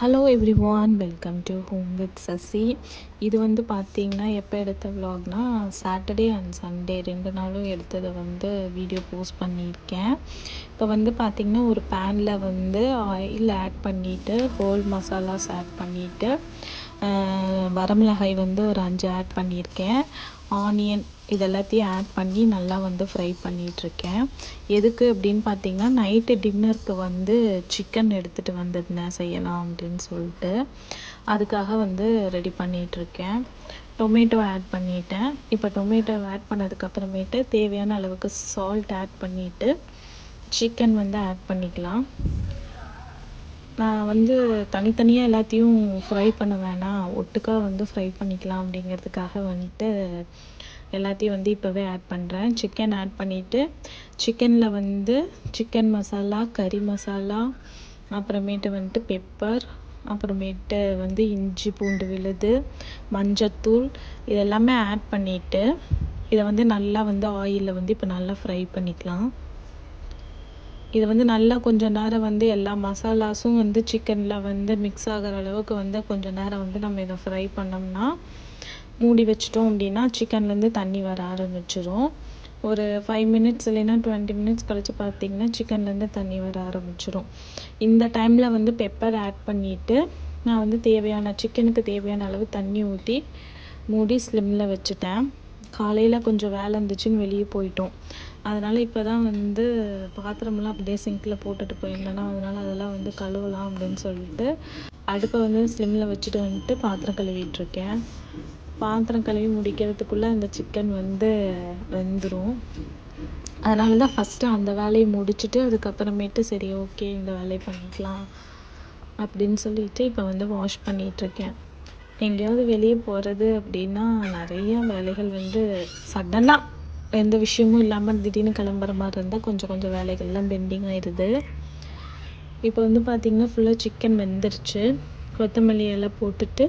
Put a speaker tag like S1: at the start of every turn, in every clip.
S1: Hello every welcome to home with Sasi இது வந்து பார்த்தீங்கன்னா எப்போ எடுத்த விலாக்னா சாட்டர்டே அண்ட் சண்டே ரெண்டு நாளும் எடுத்ததை வந்து வீடியோ போஸ்ட் பண்ணியிருக்கேன். இப்போ வந்து பார்த்திங்கன்னா ஒரு பேனில் வந்து ஆயில் ஆட் பண்ணிவிட்டு ஹோல் மசாலாஸ் ஆட் பண்ணிவிட்டு வரமிளகாய் வந்து ஒரு அஞ்சு ஆட் பண்ணியிருக்கேன். ஆனியன் இது எல்லாத்தையும் ஆட் பண்ணி நல்லா வந்து ஃப்ரை பண்ணிகிட்ருக்கேன் எதுக்கு அப்படின்னு பார்த்தீங்கன்னா நைட்டு டின்னருக்கு வந்து சிக்கன் எடுத்துகிட்டு வந்திருந்தேன் செய்யலாம் அப்படின்னு சொல்லிட்டு. அதுக்காக வந்து ரெடி பண்ணிகிட்ருக்கேன் டொமேட்டோ ஆட் பண்ணிட்டேன். இப்போ டொமேட்டோ ஆட் பண்ணதுக்கப்புறமேட்டு தேவையான அளவுக்கு சால்ட் ஆட் பண்ணிவிட்டு சிக்கன் வந்து ஆட் பண்ணிக்கலாம். நான் வந்து தனித்தனியாக எல்லாத்தையும் ஃப்ரை பண்ண வேணாம். ஒட்டுக்கா வந்து ஃப்ரை பண்ணிக்கலாம் அப்படிங்கிறதுக்காக வந்துட்டு எல்லாத்தையும் வந்து இப்போவே ஆட் பண்ணுறேன் சிக்கன் ஆட் பண்ணிவிட்டு சிக்கனில் வந்து சிக்கன் மசாலா கறி மசாலா அப்புறமேட்டு வந்துட்டு பெப்பர் அப்புறமேட்டு வந்து இஞ்சி பூண்டு விழுது மஞ்சத்தூள் இதெல்லாமே ஆட் பண்ணிவிட்டு இதை வந்து நல்லா வந்து ஆயிலில் வந்து இப்போ நல்லா ஃப்ரை பண்ணிக்கலாம். இது வந்து நல்லா கொஞ்சம் நேரம் வந்து எல்லா மசாலாஸும் வந்து சிக்கனில் வந்து மிக்ஸ் ஆகிற அளவுக்கு வந்து கொஞ்சம் நேரம் வந்து நம்ம இதை ஃப்ரை பண்ணோம்னா மூடி வச்சிட்டோம் அப்படின்னா சிக்கன்லேருந்து தண்ணி வர ஆரம்பிச்சிரும். ஒரு ஃபைவ் மினிட்ஸ் இல்லைன்னா டுவெண்ட்டி மினிட்ஸ் கழித்து பார்த்தீங்கன்னா சிக்கன்லேருந்து தண்ணி வர ஆரம்பிச்சிரும். இந்த டைமில் வந்து பெப்பர் ஆட் பண்ணிவிட்டு நான் வந்து தேவையான சிக்கனுக்கு தேவையான அளவு தண்ணி ஊற்றி மூடி ஸ்லிம்மில் வச்சுட்டேன். காலையில் கொஞ்சம் வேலை இருந்துச்சுன்னு வெளியே போயிட்டோம். அதனால் இப்போ தான் வந்து பாத்திரமெல்லாம் அப்படியே சிங்கில் போட்டுட்டு போயிருந்தேன்னா அதனால் அதெல்லாம் வந்து கழுவலாம் அப்படின்னு சொல்லிட்டு அடுப்பை வந்து ஸ்லிம்மில் வச்சுட்டு வந்துட்டு பாத்திரம் கழுவிட்டுருக்கேன் பாத்திரம் கழுவி முடிக்கிறதுக்குள்ளே அந்த சிக்கன் வந்து வெந்துடும் அதனால தான் ஃபஸ்ட்டு அந்த வேலையை முடிச்சுட்டு அதுக்கப்புறமேட்டு சரி ஓகே இந்த வேலையை பண்ணிக்கலாம் அப்படின்னு சொல்லிட்டு இப்போ வந்து வாஷ் பண்ணிகிட்ருக்கேன் எங்கேயாவது வெளியே போகிறது அப்படின்னா நிறைய வேலைகள் வந்து சடனாக எந்த விஷயமும் இல்லாமல் திடீர்னு கிளம்புற மாதிரி இருந்தால் கொஞ்சம் கொஞ்சம் வேலைகள்லாம் பெண்டிங் ஆயிடுது இப்போ வந்து பார்த்திங்கன்னா ஃபுல்லாக சிக்கன் வெந்துருச்சு. கொத்தமல்லி எல்லாம் போட்டுட்டு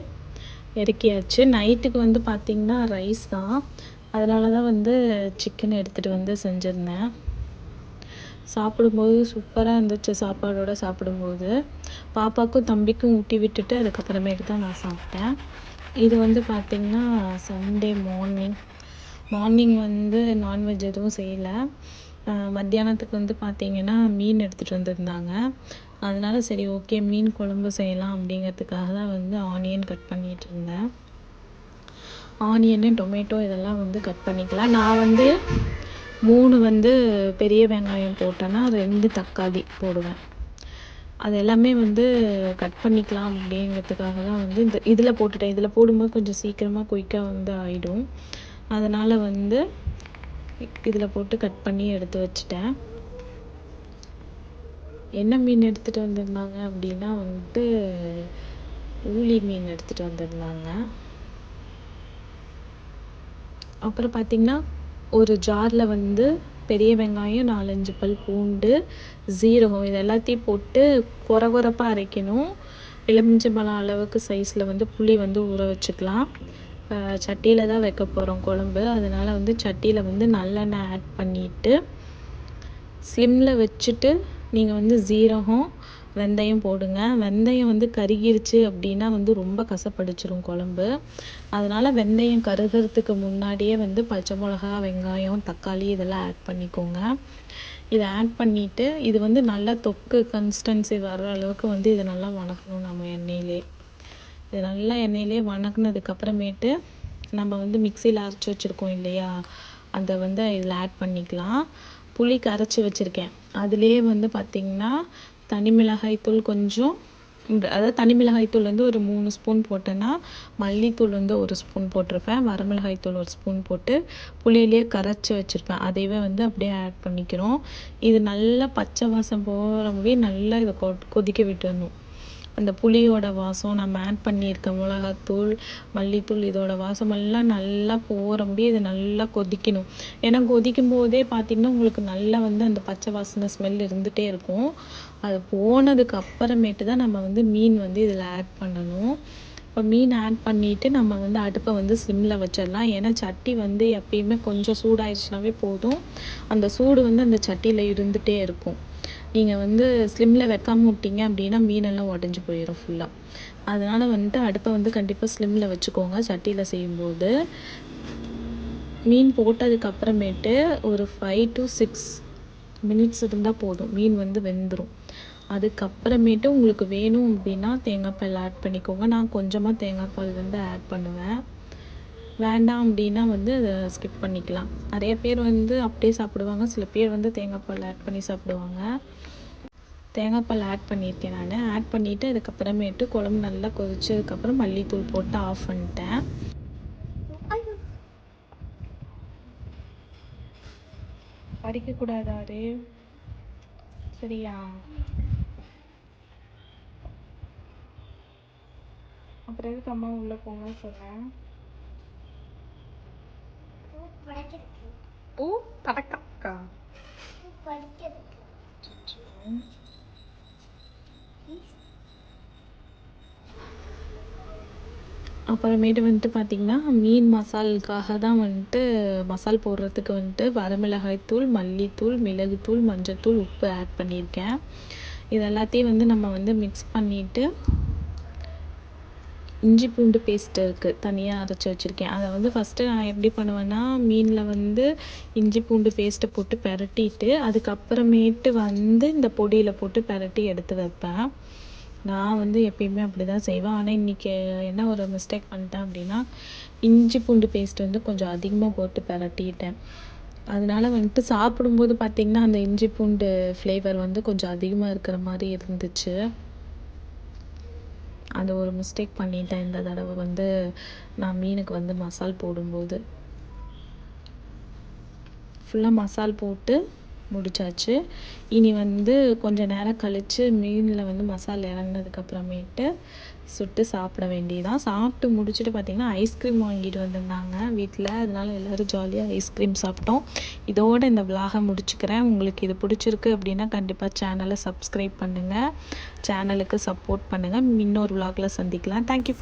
S1: இறக்கியாச்சு. நைட்டுக்கு வந்து பார்த்திங்கன்னா ரைஸ் தான். அதனால தான் வந்து சிக்கன் எடுத்துகிட்டு வந்து செஞ்சுருந்தேன். சாப்பிடும்போது சூப்பராக இருந்துச்சு சாப்பாடோடு சாப்பிடும்போது. பாப்பாவுக்கும் தம்பிக்கும் ஊட்டி விட்டுட்டு அதுக்கப்புறமேட்டு தான் நான் சாப்பிட்டேன். இது வந்து பார்த்திங்கன்னா சண்டே மார்னிங் மார்னிங் வந்து நான்வெஜ் எதுவும் செய்யலை. மத்தியானத்துக்கு வந்து பார்த்திங்கன்னா மீன் எடுத்துகிட்டு வந்திருந்தாங்க. அதனால சரி ஓகே மீன் குழம்பு செய்யலாம் அப்படிங்கிறதுக்காக தான் வந்து ஆனியன் கட் பண்ணிகிட்டு இருந்தேன். ஆனியனு டொமேட்டோ இதெல்லாம் வந்து கட் பண்ணிக்கலாம். நான் வந்து மூணு வந்து பெரிய வெங்காயம் போட்டேன்னா ரெண்டு தக்காளி போடுவேன். அது எல்லாமே வந்து கட் பண்ணிக்கலாம் அப்படிங்கிறதுக்காக தான் வந்து இந்த இதில் போட்டுட்டேன். இதில் போடும்போது கொஞ்சம் சீக்கிரமாக குயிக்காக வந்து ஆகிடும் அதனால் வந்து இதில் போட்டு கட் பண்ணி எடுத்து வச்சுட்டேன். என்ன மீன் எடுத்துகிட்டு வந்திருந்தாங்க அப்படின்னா வந்துட்டு ஊளி மீன் எடுத்துகிட்டு வந்திருந்தாங்க. அப்புறம் பார்த்திங்கன்னா ஒரு ஜாரில் வந்து பெரிய வெங்காயம் நாலஞ்சு பல் பூண்டு ஜீரகம் இது எல்லாத்தையும் போட்டு கொர குறப்பாக அரைக்கணும். எலுமிச்சம்பழம் அளவுக்கு சைஸில் வந்து புளி வந்து ஊற வச்சுக்கலாம். சட்டியில் தான் வைக்க போகிறோம் குழம்பு. அதனால் வந்து சட்டியில் வந்து நல்லெண்ணெய் ஆட் பண்ணிவிட்டு ஸ்லிம்மில் வச்சுட்டு நீங்கள் வந்து ஜீரகம் வெந்தயம் போடுங்க. வெந்தயம் வந்து கருகிருச்சு அப்படின்னா வந்து ரொம்ப கசப்படிச்சிரும் குழம்பு. அதனால் வெந்தயம் கருகிறதுக்கு முன்னாடியே வந்து பச்சை மிளகா வெங்காயம் தக்காளி இதெல்லாம் ஆட் பண்ணிக்கோங்க. இதை ஆட் பண்ணிவிட்டு இது வந்து நல்லா தொக்கு கன்சிஸ்டன்சி வர்ற அளவுக்கு வந்து இதை நல்லா வணக்கணும் நம்ம எண்ணெயிலே. இது நல்லா எண்ணெயிலே வணக்குனதுக்கப்புறமேட்டு நம்ம வந்து மிக்சியில் அரைச்சி வச்சுருக்கோம் இல்லையா? அதை வந்து இதில் ஆட் பண்ணிக்கலாம். புளி கரைச்சி வச்சுருக்கேன். அதுலேயே வந்து பார்த்திங்கன்னா தனி மிளகாய் தூள் கொஞ்சம் அதாவது தனி மிளகாய் தூள் வந்து ஒரு மூணு ஸ்பூன் போட்டேன்னா மல்லித்தூள் வந்து ஒரு ஸ்பூன் போட்டிருப்பேன். வரமிளகாய் தூள் ஒரு ஸ்பூன் போட்டு புளியிலே கரைச்சி வச்சுருப்பேன். அதையவே வந்து அப்படியே ஆட் பண்ணிக்கிறோம். இது நல்லா பச்சை வாசம் போகிற நல்லா இதை கொதிக்க விட்டுடணும் அந்த புளியோட வாசம் நம்ம ஆட் பண்ணியிருக்க மிளகாத்தூள் மல்லித்தூள் இதோட வாசமெல்லாம் நல்லா போகிற இது இதை நல்லா கொதிக்கணும். ஏன்னா கொதிக்கும் போதே பார்த்திங்கன்னா உங்களுக்கு நல்லா வந்து அந்த பச்சை வாசனை ஸ்மெல் இருந்துகிட்டே இருக்கும். அது போனதுக்கு அப்புறமேட்டு தான் நம்ம வந்து மீன் வந்து இதில் ஆட் பண்ணணும். இப்போ மீன் ஆட் பண்ணிவிட்டு நம்ம வந்து அடுப்பை வந்து சிம்மில் வச்சிடலாம். ஏன்னா சட்டி வந்து எப்பயுமே கொஞ்சம் சூடாயிடுச்சுனாவே போதும். அந்த சூடு வந்து அந்த சட்டியில் இருந்துகிட்டே இருக்கும். நீங்கள் வந்து ஸ்லிம்மில் வைக்காம விட்டீங்க அப்படின்னா மீனெல்லாம் உடஞ்சி போயிடும் ஃபுல்லாக அதனால் வந்துட்டு அடுப்பை வந்து கண்டிப்பாக ஸ்லிம்மில் வச்சுக்கோங்க சட்டியில் செய்யும்போது. மீன் போட்டதுக்கப்புறமேட்டு ஒரு ஃபைவ் டு சிக்ஸ் மினிட்ஸ் இருந்தால் போதும். மீன் வந்து வெந்துடும் அதுக்கப்புறமேட்டு உங்களுக்கு வேணும் அப்படின்னா தேங்காய் பால் ஆட் பண்ணிக்கோங்க. நான் கொஞ்சமாக தேங்காய் பால் வந்து ஆட் பண்ணுவேன். வேண்டாம் அப்படின்னா வந்து அதை ஸ்கிப் பண்ணிக்கலாம். நிறைய பேர் வந்து அப்படியே சாப்பிடுவாங்க. சில பேர் வந்து தேங்காய் பால் ஆட் பண்ணி சாப்பிடுவாங்க. தேங்காய் பால் ஆட் பண்ணியிருக்கேன் நான். ஆட் பண்ணிவிட்டு அதுக்கப்புறமேட்டு குழம்பு நல்லா கொதிச்சதுக்கப்புறம் மல்லித்தூள் போட்டு ஆஃப் பண்ணிட்டேன். படிக்கக்கூடாதாரு சரியா? அப்புறம் எதுக்கு அம்மா உள்ளே போங்க சொன்னேன்? ஓ படக்கா அப்புறமேட்டு வந்துட்டு பார்த்திங்கன்னா மீன் மசாலுக்காக தான் வந்துட்டு மசால் போடுறதுக்கு வந்துட்டு வரமிளகாய் தூள் மல்லித்தூள் மிளகுத்தூள் மஞ்சத்தூள் உப்பு ஆட் பண்ணியிருக்கேன். இது எல்லாத்தையும் வந்து நம்ம வந்து மிக்ஸ் பண்ணிவிட்டு இஞ்சி பூண்டு பேஸ்ட்டு இருக்குது தனியாக அரைச்சி வச்சுருக்கேன். அதை வந்து ஃபஸ்ட்டு நான் எப்படி பண்ணுவேன்னா மீனில் வந்து இஞ்சி பூண்டு பேஸ்ட்டை போட்டு பிரட்டிட்டு அதுக்கப்புறமேட்டு வந்து இந்த பொடியில் போட்டு பிரட்டி எடுத்து வைப்பேன். நான் வந்து எப்பயுமே அப்படி தான் செய்வேன். ஆனால் இன்றைக்கி என்ன ஒரு மிஸ்டேக் பண்ணிட்டேன் அப்படின்னா இஞ்சி பூண்டு பேஸ்ட் வந்து கொஞ்சம் அதிகமாக போட்டு பிரட்டிட்டேன். அதனால வந்துட்டு சாப்பிடும்போது பார்த்திங்கன்னா அந்த இஞ்சி பூண்டு ஃப்ளேவர் வந்து கொஞ்சம் அதிகமாக இருக்கிற மாதிரி இருந்துச்சு. அது ஒரு மிஸ்டேக் பண்ணிட்டேன். இந்த தடவை வந்து நான் மீனுக்கு வந்து மசால் போடும்போது. ஃபுல்லாக மசால் போட்டு முடிச்சாச்சு. இனி வந்து கொஞ்சம் நேரம் கழித்து மீனில் வந்து மசாலா இறங்குனதுக்கப்புறமேட்டு சுட்டு சாப்பிட வேண்டியதான் சாப்பிட்டு முடிச்சுட்டு பார்த்திங்கன்னா ஐஸ்கிரீம் வாங்கிட்டு வந்திருந்தாங்க வீட்டில் அதனால எல்லோரும் ஜாலியாக ஐஸ்கிரீம் சாப்பிட்டோம். இதோட இந்த விலாகை முடிச்சுக்கிறேன். உங்களுக்கு இது பிடிச்சிருக்கு அப்படின்னா கண்டிப்பாக சேனலை சப்ஸ்கிரைப் பண்ணுங்கள் சேனலுக்கு சப்போர்ட் பண்ணுங்கள் இன்னொரு விலாகில் சந்திக்கலாம். Thank you for